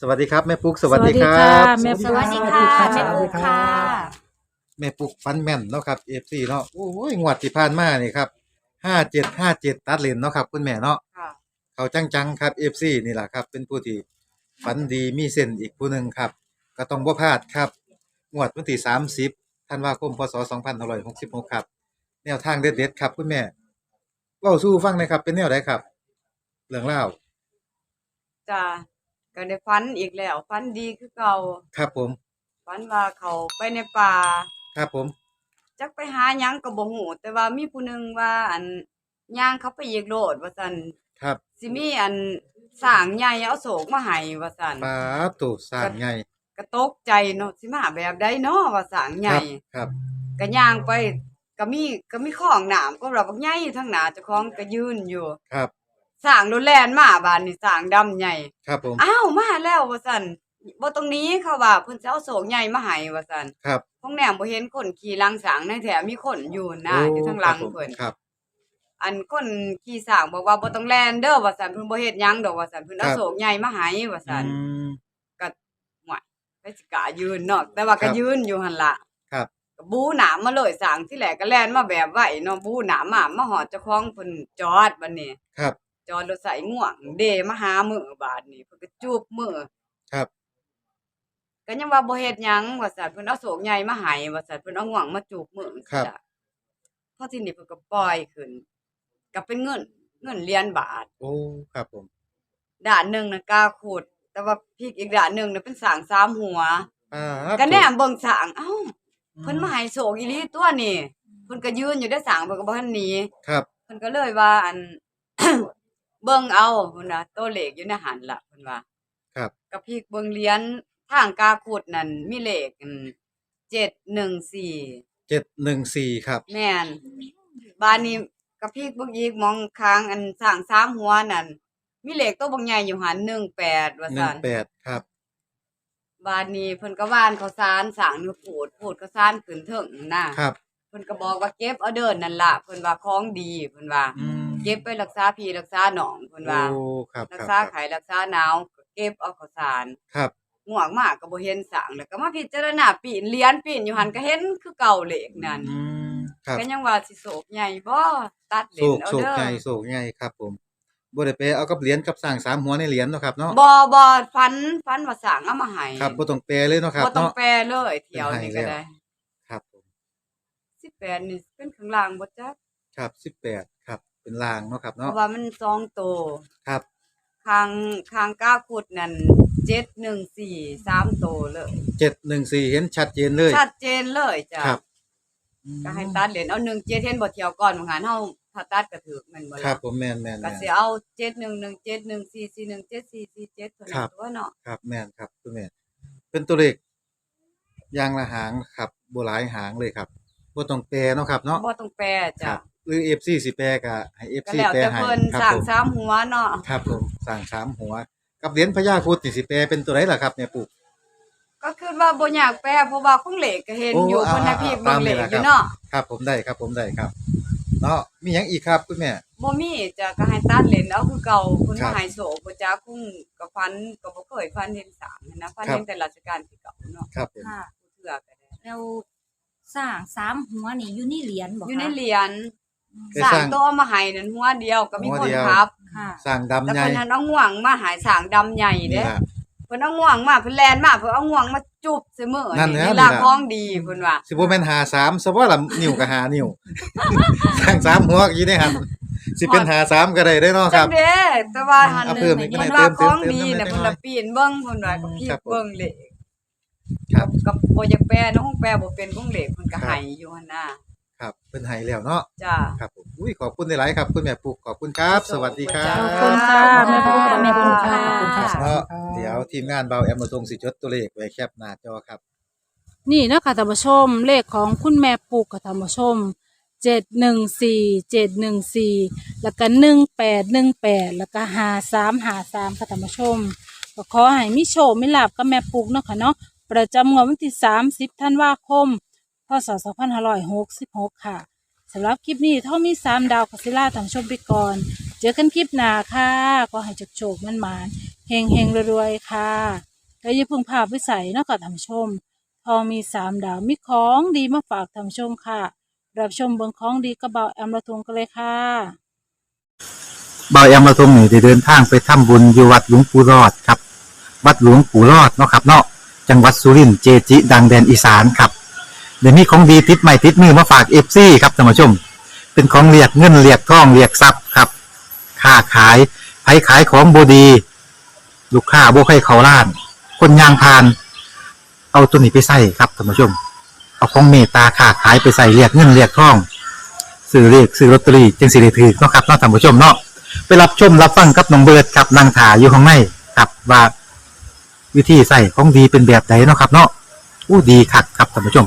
สวัสดีครับแม่ปุ๊กสวัสดีครัสวัสดีค่ะบแม่สวัสดีค่ะสวัสดีแม่ค่ะปุ๊กค่ะแม่ปุ๊กฟันแม่นเนาะครับเอฟซีเนาะโอ้ยงวดที่ผ่านมานี่ครับห้าเจ็ดห้าเจ็ดตัดเลนเนาะครับ คุณแม่เนาะค่ะเขาจังๆครับเอฟซีนี่แหละครับ เป็นผู้ที่ฝันดีมีเส้นอีกผู้หนึ่งครับ ก็ต้องบ่พลาดครับงวดวันที่สามสิบธันวาคมพศสองพันหกสิบหกครับ แนวทางเด็ดๆครับ คุณแม่เล่าสู้ฟังหนะครับ เป็นแนวไหนครับ เรื่องเล่าวจ้า ก็ได้ฟันอีกแล้วฟันดีคือเก่าครับผมฟันว่าเขาไปในป่า ครับผม จักไปหาหยังก็บ่ฮู้แต่ว่ามีผู้หนึงว่าอันย่างเขาไปอีกโลดว่าซั่นครับสิมีอันสร้างใหญ่เอาโศกมาให้ว่าซั่นปลาตูสร้างไงก็ตกใจเนาะสิมาแบบใดเนาะว่าสร้างใหคญ่รับครับ ก็ย่างไปก็มีก็มีของหนามก็เราบักใหญ่ทั้งหน้าเจ้าของก็ยืนอยู่ ครับ สร้างรถแล่นมาบานนี่สร้างดำใหญ่ ครับผม อ้าวมาแล้วว่าซั่นบ่ตรงนี้เขาว่าเพิ่นสิเอาโศกใหญ่มาให้ว่าซั่นครับห้องแหนมบ่เห็นคนขี่หลังสางในแถมมีคนอยู่นะอยู่ทางหลังครับผมเพิ่นครับ อันคนขี่สางบอกว่าบ่ต้องแล่นเด้อว่าซั่นเพิ่นบ่เฮ็ดหยังดอกว่าซั่นเพิ่นเอาโศกใหญ่มาให้ว่าซั่น อืมก็หวยไปสิกล้ายืนเนาะแต่ว่าก็ครับยืนอยู่หั่นล่ะครับ ก็บูหนามมาเลยสางที่แรกก็แล่นมาแบบไหวเนาะบูหนามมามาหอดเจ้าของเพิ่นจอดบัดนี้ครับ จอดรถใส่ง่วง เดมาหามือบาดนี้เพิ่นก็จูบมือครับ ก็ยังว่าบ่เฮ็ดหยังว่าซั่นเพิ่นเอาโศกใหญ่มาให้ว่าซั่นเพิ่นเอาง่วงมาจูบมือครับ จ้ะพอทีนี้เพิ่นก็ปล่อยขึ้นก็เป็นเงิน เงินเหรียญบาท โอ้ครับผมด้านหนึงน่ะกาขุด แต่ว่าพีกอีกด้านหนึงน่ะเป็นสางสามหัว อ่าก็แนมเบิ่งสางเอ้าเพิ่นมาให้โศกอีหลีตัวนี่เพิ่นก็ยืนอยู่ได้สางเพิ่นก็บ่ทันหนีครับ เพิ่นก็เลยว่าอัน เบิ่งเอาเพิ่นว่าตัวเลขอยู่ในหันล่ะเพิ่นว่าครับ กับพีกเบิ่งเหรียญทางกาขุดนั่นมีเลขอืม714เจ็ดหนึ่งสี่ครับ แม่นบ้านนี้กับพีกเบิ่งอีกมองค้างอันสร้างสามหัวนั่นมีเลขตัวบางใหญ่อยู่หัน18ว่าหนึ่ซั่งนแปดครับ บ้านนี้เพิ่นก็ว่านข้าวสารสร้างเนื้อปูดปูดข้าวสารขึ้นเถิงนะครับ เพิ่นก็บอกว่าเก็บเอาเดินนั่นล่ะเพิ่นว่าของดีเพิ่นว่า อืม เก็บไปรักษาพี่รักษาหนองเพิ่นว่า โอ้ครับรัคกรับษาครับไข้รักษาหนาวก็เก็บเอาข้าวสารครับง่วงมากก็บ่เห็นสร้างแล้วก็มาพิจารณาปีนเหรียญปีนอยู่หันก็เห็นคือเก่าเลขนั่นอืมครับ ก็ยังว่าสิโศกใหญ่บ่ตัดเหรีโศยญกเอาโศกเด้อใหญ่โศกใหญ่ครับผมบ่ได้ไปเอากับเหรียญกับสร้างสามหัวในเหรียญเนาะครับเนาะบ่บ่ฟันฟันว่าสร้างเอามาให้ครับบ่ต้องแปลเลยเนาะครับบ่ต้องเนาะ แปลเลยเที่ยวนี้ก็ได้ครับผม18นี่เป็นข้างล่างบ่จักครับสิบแปดครับ เป็นลางเนาะครับ เพเนาะราะว่ามันสองโตวครับข้างข้างก้าขุดนั่น714 3โตวเลย เจ็ดหนึ่งสี่เห็นชัดเจนเลยชัดเจนเลยจ้ะครับก็ให้ตัดเหรียญเอา1 7เห็นบ่เที่ยวก่อนบางหันเฮาถ้าตัดก็ถูกแม่นบ่ครัล่ะบผมแม่นแม่นก็แม่นสิเอา71171441744เท่าครันั้นบตัวเนาะครับแม่นครับคุณแม่เป็นตัวเลขอยางละหางครับบ่หลายหางเลยครับบ่ต้องแปลเนาะครับเนาะ บ่ต้องแปลคจ้ะรับ หรือ FC สิแปลก็ให้ก็ FC แล้วแปลแต่ให้เพิ่นครัสร้างผมสามหัวเนาะครับผมสร้างสามหัว กับเหรียญพญาครุฑนี่สิแปลเป็นตัวไหนล่ะครับเนี่ยปู่ ก็คือว่าบ่อยากแปลเพราะว่าคงเหล็กก็เห็นโอ้อยู่อ่าเพิ่นน่ะอ่าพี่ตามเบิ่งเหล็กนี่แหละอยู่ครับเนาะครับผมได้ครับผมได้ครับเนาะมีหยังอีกครับคุณแม่ บ่มีจ้ะก็ให้ตัดเลนเอาคือเก่าเพิ่นครัมาบให้โศกบ่จ้าคุ้งก็ฟันก็บ่เคยฟันเห็นสามนะฟันครับ เห็นแต่ราชการที่เก่าเนาะครับผมค่ะ ผู้เทื่อก็ได้แล้วสร้างสามหัวนี่อยู่ในเหรียญบอกอยู่ในคะเหรียญ ได้สร้าสร้าง งตัวเอามาให้นั่นหัวเดียวก็มีหัวคนเดียว ครับค่ะ สร้างดำแต่ใหญ่เพิ่นหันเอาง่วงมาหายสร้างดำใหญ่นี่เด้ล่ะ เพิ่นเอาง่วงมาเพิ่นแลนมาเพิ่นเอาง่วงมาจุบเสมอนั่นแหละ นี่นี่ล่ะล่ะของดีเพิ่นว่าสิบ่แม่นหาสามซะว่าล่ะนิ้วก็หานิ้ว สร้างสามหัวอีได้หั่นสิเป็นหาสามก็ได้เด้อเนาะคจัรับ งเด้แต่ว่าหันเอาเพิ่มอีกเพิ่นหน่ว่าอยขเติอมงเติมดีเติมน่ะเติมเพิ่นหน่ละอยปีนเบิ่งเพิ่นว่าก็พี่ครับผม เบิ่งเลยครับ กับบ่อยากแปลน้องแปลบ่เป็นของเหล็กเพิ่นก็ครับให้อยู่หั่นน่ะ ครับเพิ่นให้แล้วเนาะจ้า ครับผมอุ้ยขอบคุณหลายๆครับ คุณแม่ปุกขอบคุณครับ สวัสดีครัขบอบคุณค่ะแม่ปุ๊กค่ะแม่ปุ๊กค่ะขอบคุณค่ะ เนาะเดี๋ยวทีมงานเบาแอมมาตรงสิจดตัวเลขไว้แคปหน้าจอครับ นี่นะคะท่านผู้ชมเลขของคุณแม่ปลูกค่ะท่านผู้ชมเจ็ดหนึ่งสี่เจ็ดหนึ่งสี่แล้วก็หนึ่งแปดหนึ่งแปดแล้วก็หาสามหาสามค่ะท่านผู้ชมก็ขอให้มิโชคมิลาบกับแม่ปลูกเนาะค่ะเนาะประจำงวดวันที่สามสิบธันวาคมพ ศสองพันห้าร้อยหกสิบหกค่ะสำหรับคลิปนี้เท่ามีสามดาวกัสิล่าท่านผู้ชมไปก่อน เจอกันคลิปหน้าค่ะ ก็ให้โชคๆมันมานเฮงเฮงรวยๆค่ะก็อย่าเพึ่งพาวิสัยนาะค่ะท่านผู้ชมทองมีสามดาวมีของดีมาฝากท่านผู้ชมค่ะ รับชมเบิงของดีกระเบาแอมละทุงกันเลยค่ะเบาแอมมาทรงนี่ได้เดินทางไปทำบุญอยู่วัดหลวงปู่รอดครับ วัดหลวงปู่รอดเนาะครับเนาะจังหวัดสุรินทร์เจจิ ดังแดนอีสานครับ เดี๋ยวนี้ของดีติดใหม่ติดมือมาฝากเอฟซีครับท่านผู้ชม เป็นของเรียกเงินเรียกทองเรียกทรัพย์ครับค้าขายไผขายของบดี ลูกค้าโบให้เขาล้าน คนยางพาน เอาตัวนี้ไปใส่ครับท่านผู้ชม เอาของเมตตาค้าขายไปใส่เรียกเงินเรียกทองซื้อเรียกซื้อลอตเตอรี่จึงสิได้ถือเนาะครับเนาะท่านผู้ชมเนาะไปรับชมรับฟังกับน้องเบิร์ดครับนางถาอยู่ข้างในครับว่าวิธีใส่ของดีเป็นแบบไหนเนาะครับ เนาะอู้ดีคักครับท่านผู้ชม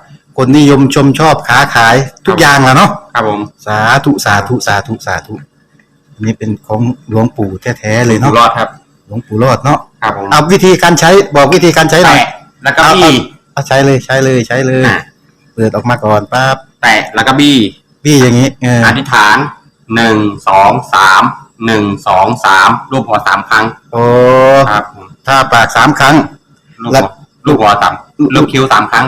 คนนิยมชมชอบค้าขายทุกอย่างแหละเนาะครับผมสาธุสาธุสาธุสาธุอันนี้เป็นของหลวงปู่แท้ๆเลยอยู่เนาะรอดครับ หลวงปู่รอดเนาะครับผมเอาวิธีการใช้บอกวิธีการใช้หน่อยแตะแล้วก็บี้เอาใช้เลยใช้เลยใช้เลย อะเปิดออกมาก่อนปั๊บแตะแล้วก็บี้พี่อย่างนี้เอออธิษฐานหนึ่งสองสามหนึ่งสองสามรูปหัวสามครั้งโอ้ครับผมถ้าปากสามครั้ง ลูกแล้หัววลูกหัวสามลูกคิ้วสามครั้ง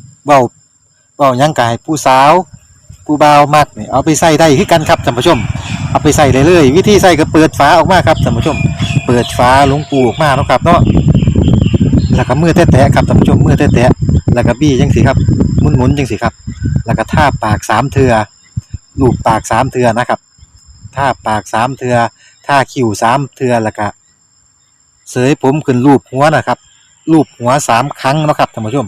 เว้าเว้าหยังกายผู้สาวผู้เบามักนี่เอาไปใส่ได้คือกันครับท่านผู้ชม เอาไปใส่ได้เลย วิธีใส่ก็เปิดฝาออกมาครับท่านผู้ชม เปิดฝาลวงปูออกมาเนาะครับเนาะแล้วก็มือแตะๆครับท่านผู้ชมมือแตะๆแล้วก็บี้จังสิครับหมุนๆจังสิครับ แล้วก็ท่าปากสามเทือลูบปากสามเทือนะครับท่าปากสามเทือท่าคิ้วสามเทือแล้วก็เสยผมขึ้นรูปหัวนะครับรูปหัวสามครั้งนะครับท่านผู้ชม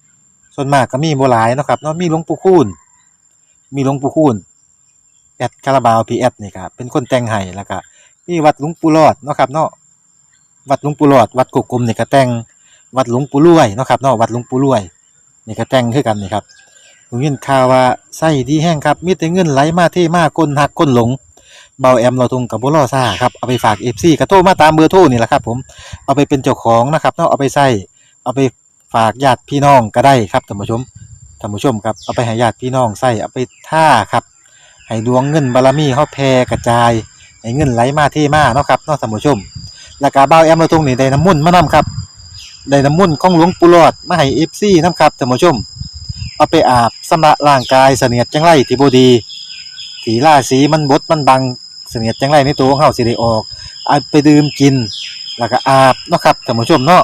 ส่วนมากก็มีโบหลายเนาะครับเนาะมีหลวงปู่คูณมีหลวงปู่คูณแอดคาราบาวพีแอดนี่ครับเป็นคนแต่งให้แล้วก็มีวัดหลวงปู่รอดเนาะครับเนาะวัดหลวงปู่รอด วัดกกกลมนี่ก็แต่งวัดหลวงปู่รวยเนาะครับเนาะวัดหลวงปู่รวยนี่ก็แต่งคือกันนี่ครับผมยินข่าวว่าไส้ดีแห้งครับมีแต่เงินไหลมาเทมากก้นหักก้นหลงเบาแอมเราทงกับบุรอซ่าครับเอาไปฝากเอฟซีกระโทรมาตามเบอร์โทรนี่แหละครับผมเอาไปเป็นเจ้าของนะครับเนาะเอาไปใส่เอาไป ฝากญาติพี่น้องก็ได้ครับท่านผู้ชมท่านผู้ชมครับเอาไปให้ญาติพี่น้องใส่เอาไปท่าครับให้ดวงเงินบารมีเฮาแผ่กระจายให้เงินไหลมาเทมาเนาะครับเนาะท่านผู้ชม แล้วก็บ่าวแอมเราตรงนี้ได้น้ำมุ่นต์มานํครับได้น้ำมุ่นต์ของหลวงปู่หลอดมาให้ FC นํครับท่านผู้ชม เอาไปอาบสำระร่างกายเสนียดจังไรที่บ่ดีที่ราศีมันบดมันบังเสนียดจังไรในตัวของเฮาสิได้ออกเอาไปดื่มกินแล้วก็อาบเนาะครับท่านผู้ชมเนาะ